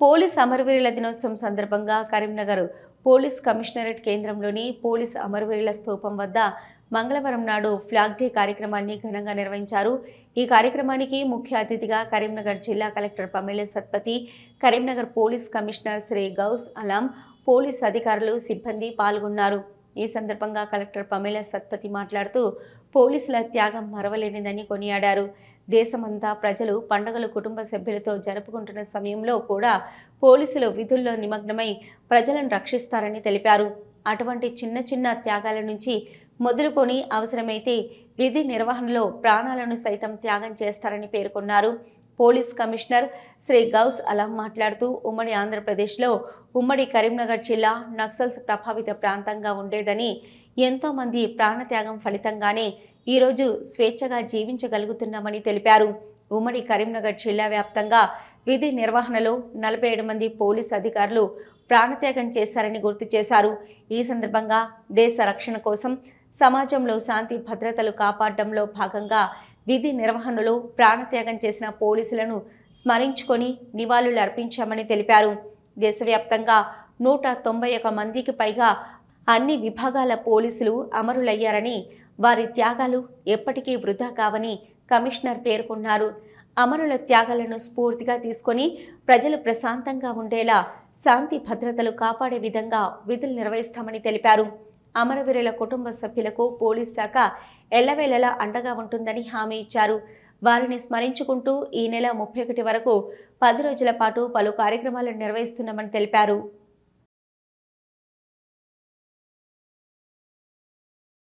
Police అమరవీరుల దినోత్సవం సందర్భంగా కరీంనగర్ పోలీస్ కమిషనరేట్ కేంద్రంలోని పోలీస్ అమరవీరుల స్థూపం వద్ద మంగళవారం నాడు ఫ్లాగ్ డే కార్యక్రమాన్ని ఘనంగా నిర్వహించారు. ఈ కార్యక్రమానికి ముఖ్య అతిథిగా కరీంనగర్ జిల్లా collector Pamela Satpathy Karimnagar police commissioner Shri Ghouse Alam police అధికారులు సిబ్బంది పాల్గొన్నారు. ఈ సందర్భంగా కలెక్టర్ పమేల సత్పతి మాట్లాడుతూ పోలీసుల త్యాగం మరవలేనిదని కొనియాడారు. దేశమంతా ప్రజలు పండుగలు కుటుంబ సభ్యులతో జరుపుకుంటున్న సమయంలో కూడా పోలీసులు విధుల్లో నిమగ్నమై ప్రజలను రక్షిస్తారని తెలిపారు. అటువంటి చిన్న చిన్న త్యాగాల నుంచి మొదలుకొని అవసరమైతే విధి నిర్వహణలో ప్రాణాలను సైతం త్యాగం చేస్తారని పేర్కొన్నారు. పోలీస్ కమిషనర్ శ్రీ గౌస్ అలాం మాట్లాడుతూ ఉమ్మడి ఆంధ్రప్రదేశ్లో ఉమ్మడి కరీంనగర్ జిల్లా నక్సల్స్ ప్రభావిత ప్రాంతంగా ఉండేదని ఎంతోమంది ప్రాణత్యాగం ఫలితంగానే ఈరోజు స్వేచ్ఛగా జీవించగలుగుతున్నామని తెలిపారు. ఉమ్మడి కరీంనగర్ జిల్లా వ్యాప్తంగా విధి నిర్వహణలో నలభై ఏడు మంది పోలీస్ అధికారులు ప్రాణత్యాగం చేశారని గుర్తు చేశారు. ఈ సందర్భంగా దేశ రక్షణ కోసం సమాజంలో శాంతి భద్రతలు కాపాడడంలో భాగంగా విధి నిర్వహణలో ప్రాణత్యాగం చేసిన పోలీసులను స్మరించుకొని నివాళులు అర్పించామని తెలిపారు. దేశవ్యాప్తంగా నూట తొంభై ఒక మందికి పైగా అన్ని విభాగాల పోలీసులు అమరులయ్యారని వారి త్యాగాలు ఎప్పటికీ వృధా కావని కమిషనర్ పేర్కొన్నారు. అమరుల త్యాగాలను స్ఫూర్తిగా తీసుకొని ప్రజలు ప్రశాంతంగా ఉండేలా శాంతి భద్రతలు కాపాడే విధంగా విధులు నిర్వహిస్తామని తెలిపారు. అమరవీరుల కుటుంబ సభ్యులకు పోలీస్ శాఖ ఎల్లవేళలా అండగా ఉంటుందని హామీ ఇచ్చారు. వారిని స్మరించుకుంటూ ఈ నెల ముప్పై ఒకటి వరకు పది రోజుల పాటు పలు కార్యక్రమాలు నిర్వహిస్తున్నామని తెలిపారు.